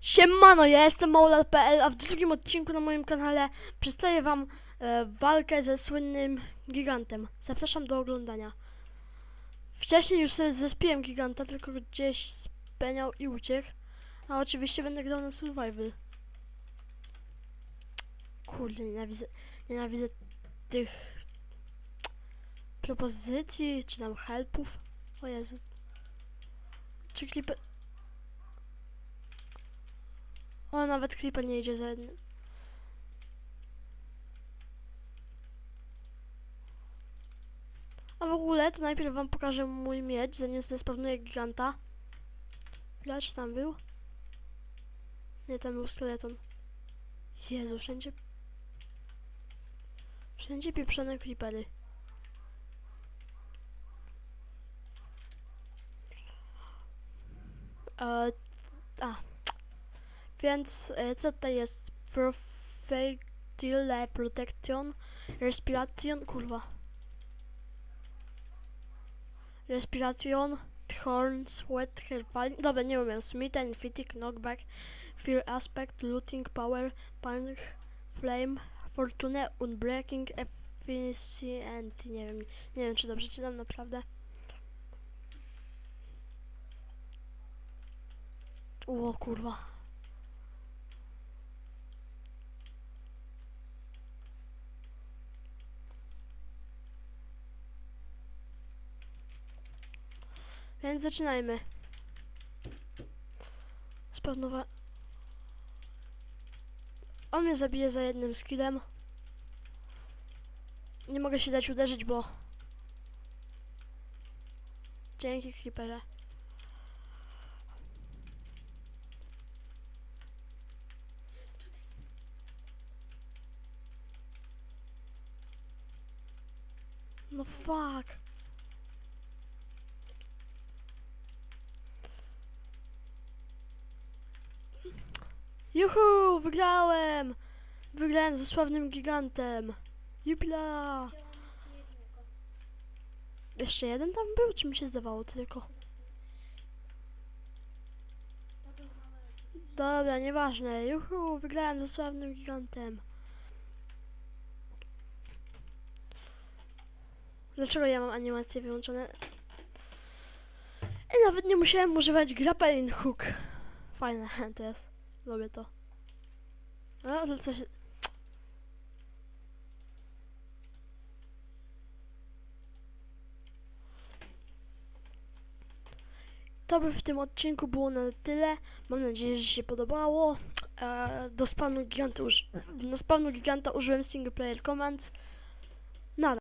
Siemano, ja jestem Maula.pl, a w drugim odcinku na moim kanale przedstawię wam e, walkę ze słynnym gigantem. Zapraszam do oglądania. Wcześniej już sobie zespiłem giganta, tylko gdzieś speniał i uciekł. A oczywiście będę grał na survival. Kurde, nienawidzę, nienawidzę tych propozycji, czy tam helpów. O Jezu. Czy klipy... O, nawet klipa nie idzie za jednym. A w ogóle to najpierw wam pokażę mój miecz, zanim zespawnuję giganta. Gracz tam był? Nie, tam był skeleton. Jezu, wszędzie... Wszędzie pieprzone creepery. E, a, więc e, co to jest? Profile Protection Respiration, kurwa. Respiration, Thorn, Sweat, Hellfire. Dobra, nie umiem. Smith Fatigue, Knockback, Fear Aspect, Looting, Power, Punk, Flame, Fortune, Unbreaking, Efficient. Nie wiem, nie wiem czy dobrze czytam naprawdę. O kurwa. Więc zaczynajmy. Spawnowa... On mnie zabije za jednym skillem. Nie mogę się dać uderzyć, bo... Dzięki, creeperze. No fuck. Juhu, wygrałem! Wygrałem ze sławnym gigantem. Jupila! Jeszcze jeden tam był, czy mi się zdawało tylko? Dobra, nieważne. Juhu, wygrałem ze sławnym gigantem. Dlaczego ja mam animacje wyłączone? I nawet nie musiałem używać grappling hook. Fajne to jest. Lubię to. A, ale coś... To by w tym odcinku było na tyle. Mam nadzieję, że się podobało. E, do spawnu giganta, do spawnu giganta użyłem single player commands. Nara.